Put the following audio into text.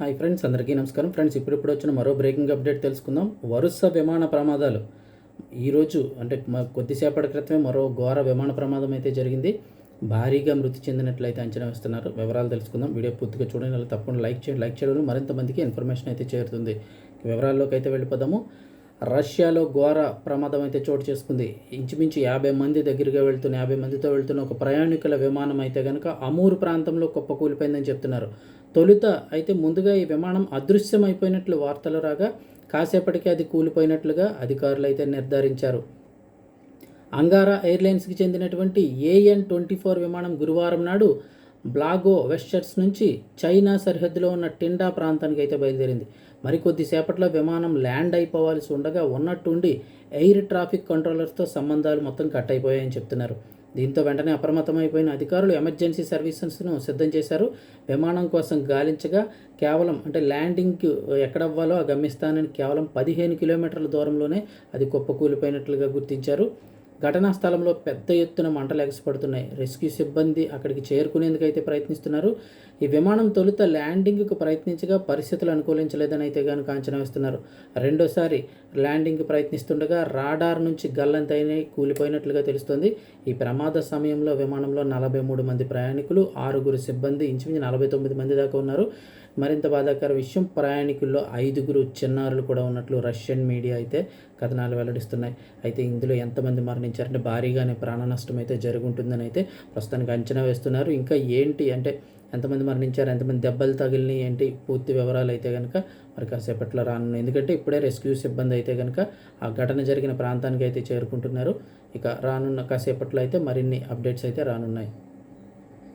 Hi friends అందరికీ నమస్కారం. Friends ఇప్పుడిప్పుడు వచ్చిన మరో బ్రేకింగ్ అప్డేట్ తెలుసుకుందాం. వరుస విమాన ప్రమాదాలు. ఈరోజు అంటే కొద్దిసేపటి క్రితమే మరో ఘోర విమాన ప్రమాదం అయితే జరిగింది. భారీగా మృతి చెందినట్లయితే అంచనా వేస్తున్నారు. వివరాలు తెలుసుకుందాం. వీడియో పూర్తిగా చూడండి. అలా తప్పకుండా లైక్ చేయండి. లైక్ చేయడం మరింత మందికి ఇన్ఫర్మేషన్ అయితే చేరుతుంది. వివరాల్లోకి అయితే వెళ్ళిపోదాము. రష్యాలో ఘోర ప్రమాదం అయితే చోటు చేసుకుంది. ఇంచుమించు యాభై మంది దగ్గరగా వెళ్తున్న యాభై మందితో వెళ్తున్న ఒక ప్రయాణికుల విమానం అయితే కనుక అమూరు ప్రాంతంలో కుప్పకూలిపోయిందని చెప్తున్నారు. తొలుత అయితే ముందుగా ఈ విమానం అదృశ్యమైపోయినట్లు వార్తలు రాగా కాసేపటికి అది కూలిపోయినట్లుగా అధికారులు అయితే నిర్ధారించారు. అంగారా ఎయిర్లైన్స్కి చెందినటువంటి ఏఎన్ ట్వంటీ ఫోర్ విమానం గురువారం నాడు బ్లాగో వెస్టర్స్ నుంచి చైనా సరిహద్దులో ఉన్న టిండా ప్రాంతానికి అయితే బయలుదేరింది. మరికొద్ది సేపట్లో విమానం ల్యాండ్ అయిపోవాల్సి ఉండగా ఉన్నట్టుండి ఎయిర్ ట్రాఫిక్ కంట్రోలర్స్తో సంబంధాలు మొత్తం కట్ అయిపోయాయని చెప్తున్నారు. దీంతో వెంటనే అప్రమత్తమైపోయిన అధికారులు ఎమర్జెన్సీ సర్వీసెస్ను సిద్ధం చేశారు. విమానం కోసం గాలించగా కేవలం అంటే ల్యాండింగ్కి ఎక్కడవ్వాలో ఆ గమ్యస్థానానికి కేవలం పదిహేను కిలోమీటర్ల దూరంలోనే అది కుప్పకూలిపోయినట్లుగా గుర్తించారు. ఘటనా స్థలంలో పెద్ద ఎత్తున మంటలు ఎగసిపడుతున్నాయి. రెస్క్యూ సిబ్బంది అక్కడికి చేరుకునేందుకు అయితే ప్రయత్నిస్తున్నారు. ఈ విమానం తొలుత ల్యాండింగ్కు ప్రయత్నించగా పరిస్థితులు అనుకూలించలేదని అయితే కనుక అంచనా వేస్తున్నారు. రెండోసారి ల్యాండింగ్ ప్రయత్నిస్తుండగా రాడార్ నుంచి గల్లంతైన కూలిపోయినట్లుగా తెలుస్తోంది. ఈ ప్రమాద సమయంలో విమానంలో నలభై మూడు మంది ప్రయాణికులు ఆరుగురు సిబ్బంది ఇంచుమించు నలభై తొమ్మిది మంది దాకా ఉన్నారు. మరింత బాధాకర విషయం ప్రయాణికుల్లో ఐదుగురు చిన్నారులు కూడా ఉన్నట్లు రష్యన్ మీడియా అయితే కథనాలు వెల్లడిస్తున్నాయి. అయితే ఇందులో ఎంతమంది మరణించారంటే భారీగానే ప్రాణ నష్టం అయితే జరుగుంటుందని అయితే ప్రస్తుతానికి అంచనా వేస్తున్నారు. ఇంకా ఏంటి అంటే ఎంతమంది మరణించారు ఎంతమంది దెబ్బలు తగిలినాయి ఏంటి పూర్తి వివరాలు అయితే కనుక మరి కాసేపట్లో రానున్నాయి. ఎందుకంటే ఇప్పుడే రెస్క్యూ సిబ్బంది అయితే కనుక ఆ ఘటన జరిగిన ప్రాంతానికి అయితే చేరుకుంటున్నారు. ఇక రానున్న కాసేపట్లో అయితే మరిన్ని అప్డేట్స్ అయితే రానున్నాయి.